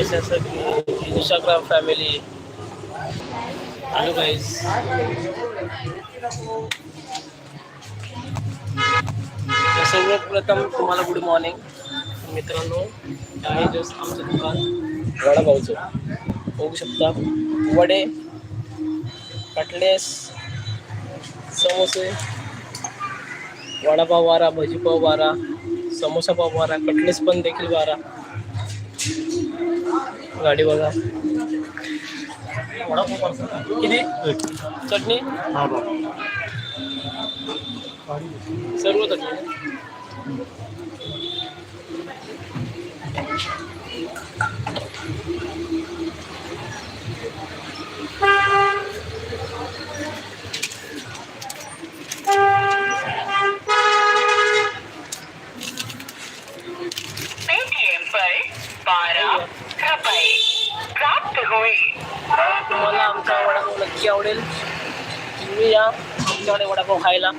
Instagram family hello सर्वप्रथम तुम्हाला good morning मित्रांनो आहे जस्ट आमचं दुकान? वडापावचं बघू शकता. वडे कटलेस समोसे वडापाव वारा भजीपाव वारा समोसा पाव वारा कटलेस पण देखील वारा. गाडी बघा किती चटणी सर्व चटणी पर बारह प्राप्त हुए तुम्हाला आमचा वडापाव नक्की आवडेल तुम्ही या आमच्याकडे वडापाव खायला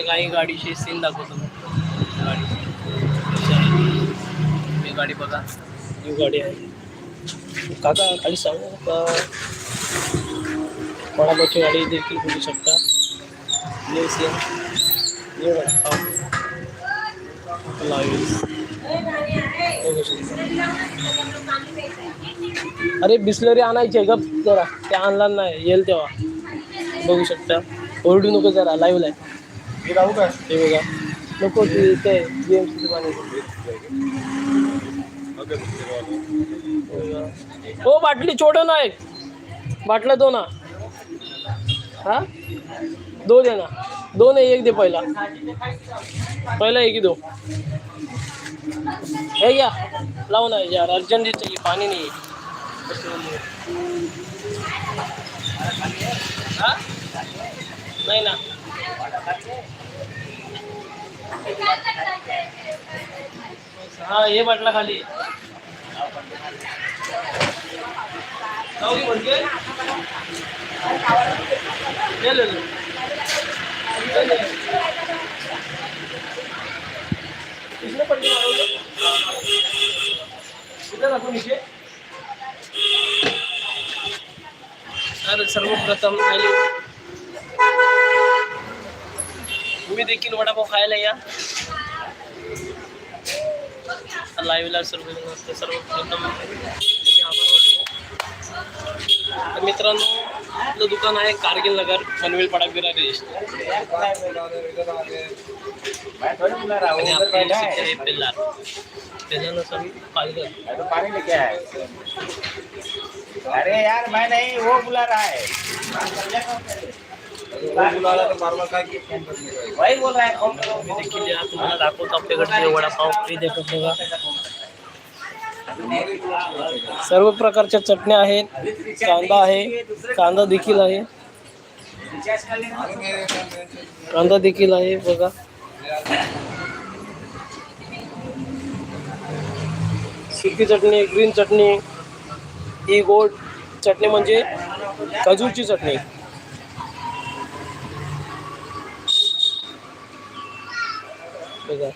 काही गाडीची सीन दाखवतो गाडी गाडी बघा। न्यू गाडी आहे काका खाली सांगू का? वडापावची गाडी देखील बघू. शकता. अरे बिस्लरी आणायची आहे गप जरा. ते आणला नाही येईल तेव्हा. बघू शकता. ओरडू नको जरा लाईव्ह आहे. हे राहू काय हे बघा. नको ते ते गेम्स हो बाटली छोड़ ना एक. बाटल्या दो ना. हा? दो दे ना. दो नाही, एक दे पहिला. पहिला एक ही दो. हे घ्या. लाव ना यार अर्जंट चाहिए पाणी नाही. हा? नाही ना. हा, ये बाटला खाली जाऊ की म्हणते ले ले ले. ले ले. किसने पट्टी मारोगे? इधर रखो नीचे तर सर्वप्रथम आली तुम्ही देखील वडापाव खायला या लाईव्हला सर्व सर्वप्रथम तुम्ही म्हणजे तर मित्रांनो आपलं दुकान आहे कारगिल नगर पनवेल पाडा बिरारी आणि आपली सिटी आहे पेल्लार. त्याच्यानुसार पालघर पानी लेके आए अरे यार मैं नहीं वो बुला रहा है। रहा है देतात बघा सर्व प्रकारच्या चटण्या आहेत, कांदा कांदा कांदा सुकी चटणी, ग्रीन चटणी ही गोड चटणी म्हणजे खजूरची चटणी. 这个